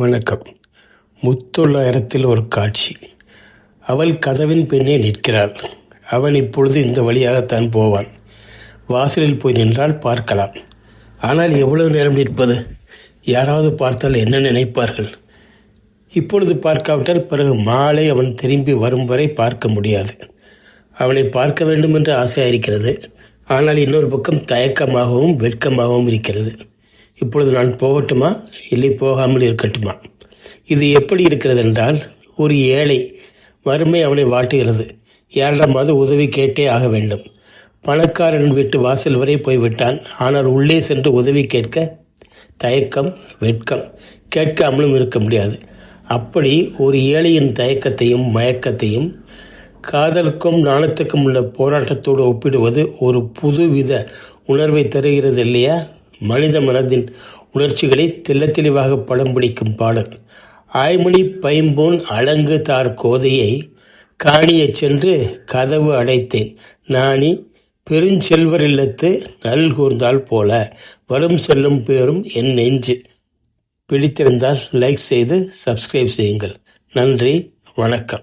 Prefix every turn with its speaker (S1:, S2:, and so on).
S1: வணக்கம். முத்தொள்ளாயிரத்தில் ஒரு காட்சி. அவள் கதவின் பின்னே நிற்கிறாள். அவன் இப்பொழுது இந்த வழியாகத்தான் போவான் வாசலில் போய் நின்றால் பார்க்கலாம். ஆனால் எவ்வளவு நேரம் நிற்பது? யாராவது பார்த்தால் என்ன நினைப்பார்கள்? இப்பொழுது பார்க்காவிட்டால் பிறகு மாலை அவன் திரும்பி வரும் வரை பார்க்க முடியாது. அவனை பார்க்க வேண்டும் என்று ஆசையாக இருக்கிறது. ஆனால் இன்னொரு பக்கம் தயக்கமாகவும் வெட்கமாகவும் இருக்கிறது. இப்பொழுது நான் போகட்டுமா? இல்லை போகாமல் இருக்கட்டுமா? இது எப்படி இருக்கிறது என்றால் ஒரு ஏழை வறுமை அவனை வாட்டுகிறது. யாரிடமாவது உதவி கேட்டே ஆக வேண்டும். பணக்காரன் வீட்டு வாசல் வரை போய்விட்டான். ஆனால் உள்ளே சென்று உதவி கேட்க தயக்கம் வெட்கம் கேட்காமலும் இருக்க முடியாது. அப்படி ஒரு ஏழையின் தயக்கத்தையும் மயக்கத்தையும் காதலுக்கும் நாணத்துக்கும் உள்ள போராட்டத்தோடு ஒப்பிடுவது ஒரு புதுவித உணர்வை தருகிறது இல்லையா? மனித மனதின் உணர்ச்சிகளை தெல்ல தெளிவாக படம் பிடிக்கும் பாடல். ஆய்மொழி பைம்போன் அலங்கு தார் கோதையை காணியச் சென்று கதவு அடைத்தேன். நாணி பெருஞ்செல்வர் இல்லத்து நல்கூர்ந்தால் போல வரும் செல்லும் பேரும் என் நெஞ்சு. பிடித்திருந்தால் லைக் செய்து சப்ஸ்கிரைப் செய்யுங்கள். நன்றி வணக்கம்.